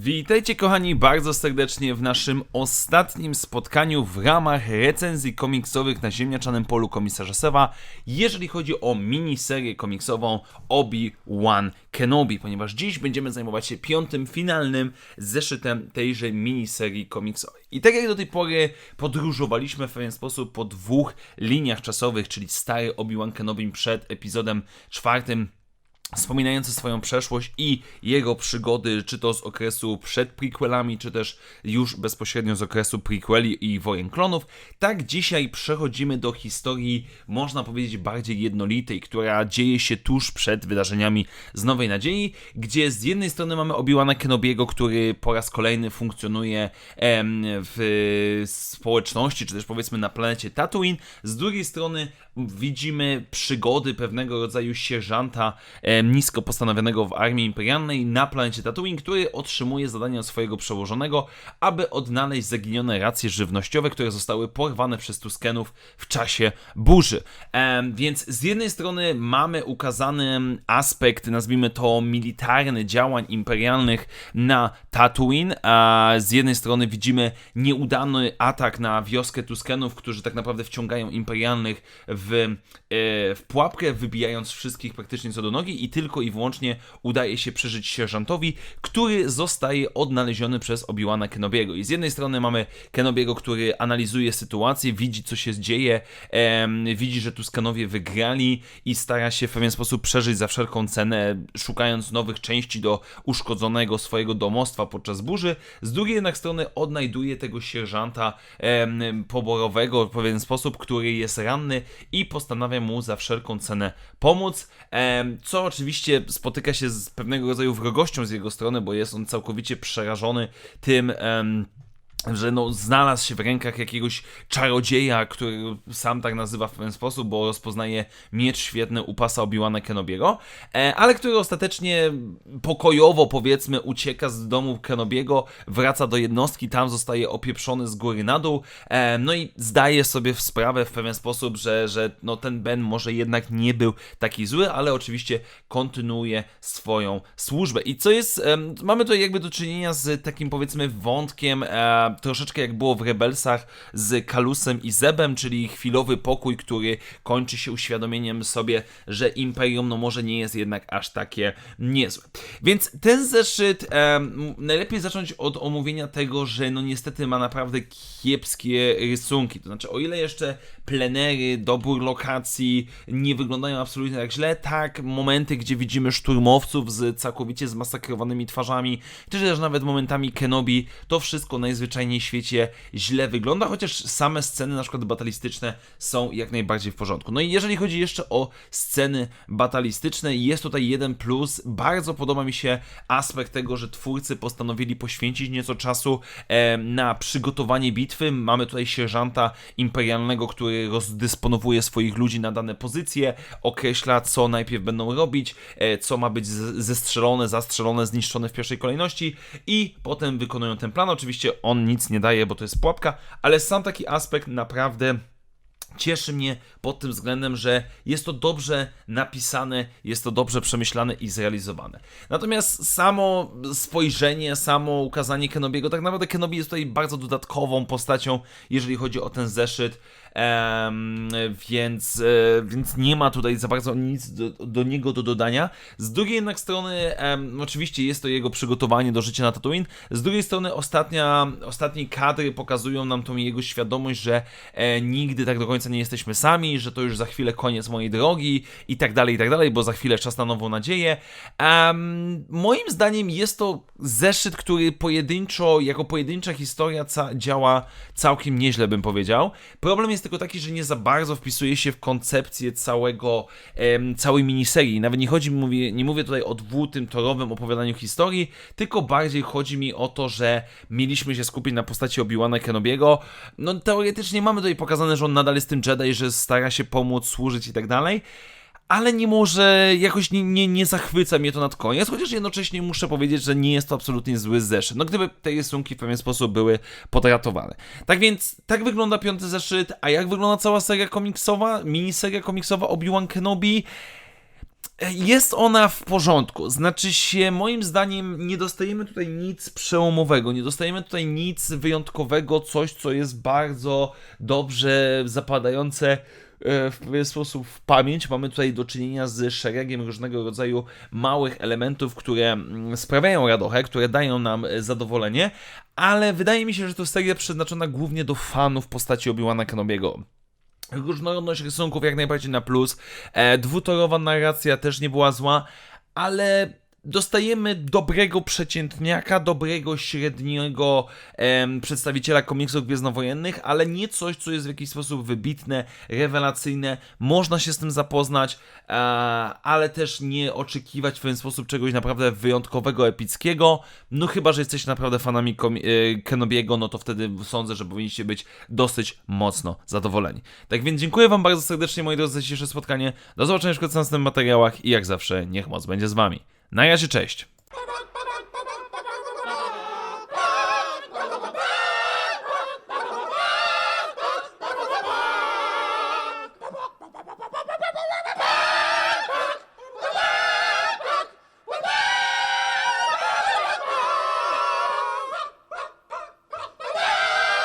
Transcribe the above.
Witajcie kochani bardzo serdecznie w naszym ostatnim spotkaniu w ramach recenzji komiksowych na ziemniaczanym polu komisarza Sewa, jeżeli chodzi o miniserię komiksową Obi-Wan Kenobi, ponieważ dziś będziemy zajmować się piątym, finalnym zeszytem tejże miniserii komiksowej. I tak jak do tej pory podróżowaliśmy w pewien sposób po dwóch liniach czasowych, czyli stary Obi-Wan Kenobi przed epizodem czwartym, wspominający swoją przeszłość i jego przygody, czy to z okresu przed prequelami, czy też już bezpośrednio z okresu prequeli i wojen klonów, tak dzisiaj przechodzimy do historii, można powiedzieć, bardziej jednolitej, która dzieje się tuż przed wydarzeniami z Nowej Nadziei, gdzie z jednej strony mamy Obi-Wana Kenobiego, który po raz kolejny funkcjonuje w społeczności, czy też powiedzmy na planecie Tatooine, z drugiej strony widzimy przygody pewnego rodzaju sierżanta nisko postanowionego w armii imperialnej na planecie Tatooine, który otrzymuje zadanie od swojego przełożonego, aby odnaleźć zaginione racje żywnościowe, które zostały porwane przez Tuskenów w czasie burzy. E, więc z jednej strony mamy ukazany aspekt, nazwijmy to militarny działań imperialnych na Tatooine, a z jednej strony widzimy nieudany atak na wioskę Tuskenów, którzy tak naprawdę wciągają imperialnych w, e, w pułapkę, wybijając wszystkich praktycznie co do nogi i tylko i wyłącznie udaje się przeżyć sierżantowi, który zostaje odnaleziony przez Obi-Wana Kenobiego. I z jednej strony mamy Kenobiego, który analizuje sytuację, widzi co się dzieje, widzi, że Tuskanowie wygrali i stara się w pewien sposób przeżyć za wszelką cenę, szukając nowych części do uszkodzonego swojego domostwa podczas burzy. Z drugiej jednak strony odnajduje tego sierżanta poborowego w pewien sposób, który jest ranny i postanawia mu za wszelką cenę pomóc, em, co oczywiście spotyka się z pewnego rodzaju wrogością z jego strony, bo jest on całkowicie przerażony tym. em, że no, znalazł się w rękach jakiegoś czarodzieja, który sam tak nazywa w pewien sposób, bo rozpoznaje miecz świetny u pasa Obi-Wana Kenobiego, e, ale który ostatecznie pokojowo, powiedzmy, ucieka z domu Kenobiego, wraca do jednostki, tam zostaje opieprzony z góry na dół, e, no i zdaje sobie sprawę w pewien sposób, że, że no, ten Ben może jednak nie był taki zły, ale oczywiście kontynuuje swoją służbę. I co jest, mamy tutaj jakby do czynienia z takim, powiedzmy, wątkiem e, troszeczkę jak było w Rebelsach z Kalusem i Zebem, czyli chwilowy pokój, który kończy się uświadomieniem sobie, że Imperium no może nie jest jednak aż takie niezłe. Więc ten zeszyt em, najlepiej zacząć od omówienia tego, że no niestety ma naprawdę kiepskie rysunki. To znaczy, o ile jeszcze plenery, dobór lokacji nie wyglądają absolutnie tak źle, tak momenty, gdzie widzimy szturmowców z całkowicie zmasakrowanymi twarzami, czy też nawet momentami Kenobi, to wszystko najzwyczajniej w świecie źle wygląda, chociaż same sceny, na przykład batalistyczne, są jak najbardziej w porządku. No i jeżeli chodzi jeszcze o sceny batalistyczne, jest tutaj jeden plus. Bardzo podoba mi się aspekt tego, że twórcy postanowili poświęcić nieco czasu e, na przygotowanie bitwy. Mamy tutaj sierżanta imperialnego, który rozdysponowuje swoich ludzi na dane pozycje, określa, co najpierw będą robić, e, co ma być zestrzelone, zastrzelone, zniszczone w pierwszej kolejności i potem wykonują ten plan. Oczywiście on nic nie daje, bo to jest pułapka, ale sam taki aspekt naprawdę cieszy mnie pod tym względem, że jest to dobrze napisane, jest to dobrze przemyślane i zrealizowane. Natomiast samo spojrzenie, samo ukazanie Kenobiego, tak naprawdę Kenobi jest tutaj bardzo dodatkową postacią, jeżeli chodzi o ten zeszyt, em, więc, e, więc nie ma tutaj za bardzo nic do, do niego do dodania. Z drugiej jednak strony, em, oczywiście jest to jego przygotowanie do życia na Tatooine, z drugiej strony ostatnia, ostatnie kadry pokazują nam tą jego świadomość, że e, nigdy tak do końca nie jesteśmy sami, że to już za chwilę koniec mojej drogi i tak dalej, i tak dalej, bo za chwilę czas na nową nadzieję. Em, moim zdaniem jest to zeszyt, który pojedynczo, jako pojedyncza historia ca- działa całkiem nieźle, bym powiedział. Problem jest tylko taki, że nie za bardzo wpisuje się w koncepcję całego, em, całej miniserii. Nawet nie chodzi, mówię, nie mówię tutaj o dwutym torowym opowiadaniu historii, tylko bardziej chodzi mi o to, że mieliśmy się skupić na postaci Obi-Wana Kenobiego. No teoretycznie mamy tutaj pokazane, że on nadal jest tym Jedi, że stara się pomóc, służyć i tak dalej. Ale nie może, jakoś nie, nie, nie zachwyca mnie to nad koniec, chociaż jednocześnie muszę powiedzieć, że nie jest to absolutnie zły zeszyt. No gdyby te rysunki w pewien sposób były podratowane. Tak więc, tak wygląda piąty zeszyt, a jak wygląda cała seria komiksowa, miniseria komiksowa Obi-Wan Kenobi? Jest ona w porządku. Znaczy się, moim zdaniem, nie dostajemy tutaj nic przełomowego, nie dostajemy tutaj nic wyjątkowego, coś, co jest bardzo dobrze zapadające e, w pewien sposób w pamięć. Mamy tutaj do czynienia z szeregiem różnego rodzaju małych elementów, które mm, sprawiają radochę, które dają nam e, zadowolenie, ale wydaje mi się, że to seria przeznaczona głównie do fanów postaci Obi-Wana Kenobiego. Różnorodność rysunków jak najbardziej na plus. E, dwutorowa narracja też nie była zła, ale dostajemy dobrego przeciętniaka, dobrego średniego em, przedstawiciela komiksów gwiezdnowojennych, ale nie coś, co jest w jakiś sposób wybitne, rewelacyjne. Można się z tym zapoznać, e, ale też nie oczekiwać w ten sposób czegoś naprawdę wyjątkowego, epickiego. No chyba, że jesteście naprawdę fanami komi- e, Kenobiego, no to wtedy sądzę, że powinniście być dosyć mocno zadowoleni. Tak więc dziękuję wam bardzo serdecznie, moi drodzy, za dzisiejsze spotkanie. Do zobaczenia w następnych materiałach i jak zawsze, niech moc będzie z wami. Na razie, cześć!